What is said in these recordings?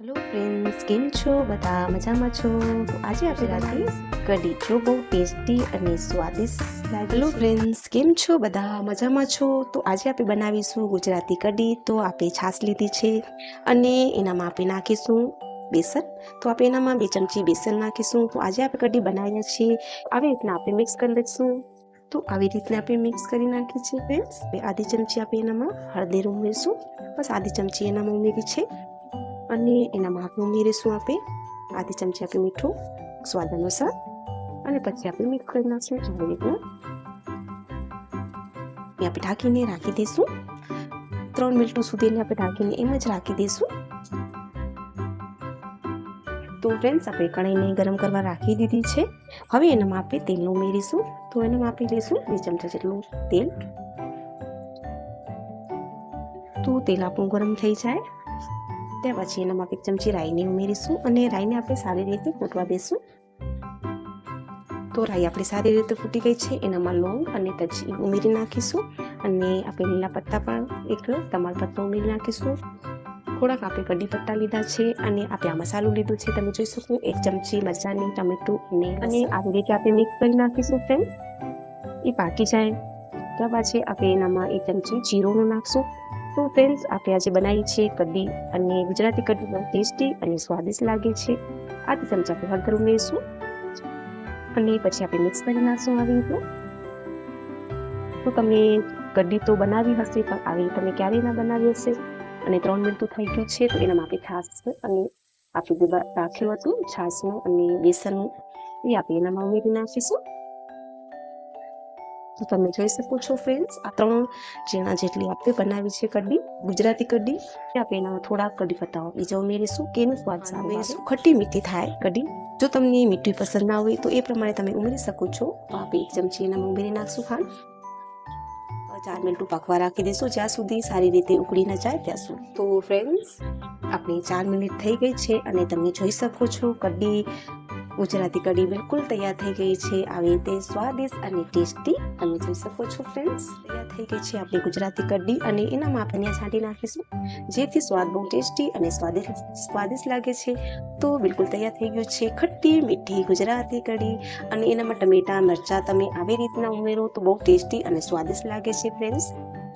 Hello friends કેમ છો? બધા મજામાં છો? તો આજે આપણે રાતે કઢી જો બહુ ટેસ્ટી અને સ્વાદિષ્ટ લાગે હેલો ફ્રેન્ડ્સ કેમ છો? બધા મજામાં છો? તો આજે આપણે બનાવીશું ગુજરાતી કઢી. તો આપણે છાશ લીધી છે અને એનામાં આપણે નાખીશું બેસન. તો આપણે એનામાં બે ચમચી બેસન નાખીશું. તો આજે આપણે કઢી બનાવીએ છીએ. આવી રીતના આપણે મિક્સ કરી લઈશું. તો આવી રીતના આપણે મિક્સ કરી નાખીએ છીએ ફ્રેન્ડ્સ આધી ચમચી આપણે એનામાં હળદર ઉમેરીશું. બસ આધી ચમચી એનામાં ઉમેરી છે. અને એના આપણે ઉમેરીશું આપણે આધી ચમચી આપણે મીઠું, સ્વાદ અનુસાર, અને પછી આપણે મિક્સ કરી નાખશું આવી રીતના. એ આપણે ઢાંકીને રાખી દઈશું. ત્રણ મિનિટ સુધી આપણે ઢાંકીને એમ જ રાખી દઈશું. તો ફ્રેન્ડ્સ આપણે કઢાઈને ગરમ કરવા રાખી દીધી છે. હવે એનામાં આપણે તેલ ઉમેરીશું. તો એનામાં આપણે લઈશું બે ચમચા જેટલું તેલ. તો તેલ આપણું ગરમ થઈ જાય. ત્યાર પછી એનામાં એક ચમચી રાઈને ઉમેરીશું અને રાઈને આપણે સારી રીતે ફૂટવા દઈશું તો રાઈ આપણી સારી રીતે ફૂટી ગઈ છે, એનામાં લોંગ અને તજી ઉમેરી નાખીશું અને આપણે લીલા પત્તા પણ એક તમાલપત્ર ઉમેરી નાખીશું. થોડાક આપણે કઢી પત્તા લીધા છે અને આપણે આ મસાલો લીધું છે, તમે જોઈ શકો એક ચમચી મરચાંની ટમેટું અને અને આવી રીતે આપણે મિક્સ કરી નાખીશું ફ્રેન્ડ એ પાકી જાય. ત્યાર પછી આપણે એનામાં એક ચમચી જીરોનું નાખશું. તો ફ્રેન્ડ્સ આપણે આજે બનાવી છે કઢી અને ગુજરાતી કઢી બહુ ટેસ્ટી અને સ્વાદિષ્ટ લાગે છે. આ ચમચા આપણે હળદર ઉમેરીશું અને પછી આપણે મિક્સ કરી નાખશું આવી રીતે તો તમે કઢી તો બનાવી હશે, પણ આવી તમે ક્યારેય ના બનાવી હશે. અને ત્રણ મિનિટ તો થઈ ગયું છે, તો એનામાં આપણે ખાસ અને આપણે જે રાખ્યું હતું, છાશનું અને બેસનનું, એ આપણે એનામાં ઉમેરી નાખીશું. તો તમે જોઈ શકો છો ફ્રેન્ડ્સ આ ત્રણ જેણા જેટલી આપણે બનાવી છે કઢી, ગુજરાતી કઢી. આપણે એનામાં થોડા કઢી પત્તાઓ બીજા ઉમેરીશું કે એનું સ્વાદ સામેશું ખટ્ટી મીઠી થાય કઢી. જો તમને મીઠી પસંદ ના હોય તો એ પ્રમાણે તમે ઉમેરી શકો છો. તો આપણે એક ચમચી એનામાં ઉમેરી નાખશું ખાંડ. ચાર મિનિટનું પાકવા રાખી દઈશું. જ્યાં સુધી સારી રીતે ઉકળી ન જાય ત્યાં સુધી. તો ફ્રેન્ડ્સ આપણી ચાર મિનિટ થઈ ગઈ છે અને તમે જોઈ શકો છો કઢી ગુજરાતી કઢી બિલકુલ તૈયાર થઈ ગઈ છે. આવી રીતે સ્વાદિષ્ટ અને ટેસ્ટી તમે જોઈ શકો છો ફ્રેન્ડ્સ. તૈયાર થઈ ગઈ છે આપણી ગુજરાતી કઢી અને એનામાં આપણે છાંટી નાખીશું. જેથી સ્વાદ બહુ ટેસ્ટી અને સ્વાદિષ્ટ સ્વાદિષ્ટ લાગે છે. તો બિલકુલ તૈયાર થઈ ગયું છે ખટ્ટી મીઠી ગુજરાતી કઢી અને એનામાં ટમેટા, મરચાં તમે આવી રીતના ઉમેરો તો બહુ ટેસ્ટી અને સ્વાદિષ્ટ લાગે છે ફ્રેન્ડ્સ.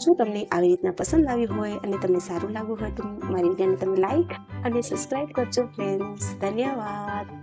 જો તમને આવી રીતના પસંદ આવી હોય અને તમને સારું લાગ્યું હોય તો મારી વિડીયોને તમે લાઈક અને સબસ્ક્રાઈબ કરજો ફ્રેન્ડ્સ. ધન્યવાદ.